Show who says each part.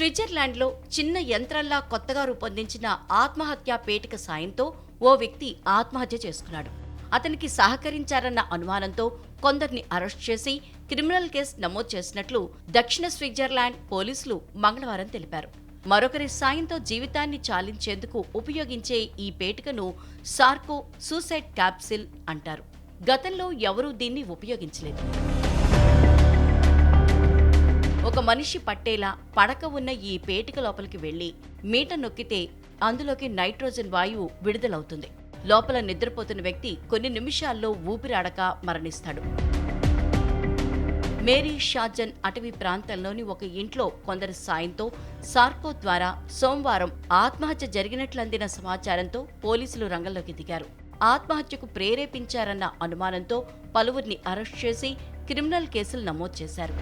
Speaker 1: స్విట్జర్లాండ్లో చిన్న యంత్రంలా కొత్తగా రూపొందించిన ఆత్మహత్యా పేటిక సాయంతో ఓ వ్యక్తి ఆత్మహత్య చేసుకున్నాడు. అతనికి సహకరించారన్న అనుమానంతో కొందరిని అరెస్ట్ చేసి క్రిమినల్ కేసు నమోదు చేసినట్లు దక్షిణ స్విట్జర్లాండ్ పోలీసులు మంగళవారం తెలిపారు. మరొకరి సాయంతో జీవితాన్ని చాలించేందుకు ఉపయోగించే ఈ పేటికను సార్కో సూసైడ్ క్యాప్సిల్ అంటారు. గతంలో ఎవరూ దీన్ని ఉపయోగించలేదు. ఒక మనిషి పట్టేలా పడక ఉన్న ఈ పేటిక లోపలికి వెళ్ళి మీట నొక్కితే అందులోకి నైట్రోజన్ వాయువు విడుదలవుతుంది. లోపల నిద్రపోతున్న వ్యక్తి కొన్ని నిమిషాల్లో ఊపిరాడక మరణిస్తాడు. మేరీ షాజన్ అటవీ ప్రాంతంలోని ఒక ఇంట్లో కొందరి సాయంతో సార్కో ద్వారా సోమవారం ఆత్మహత్య జరిగినట్లు అందిన సమాచారంతో పోలీసులు రంగంలోకి దిగారు. ఆత్మహత్యకు ప్రేరేపించారన్న అనుమానంతో పలువురిని అరెస్ట్ చేసి క్రిమినల్ కేసులు నమోదు చేశారు.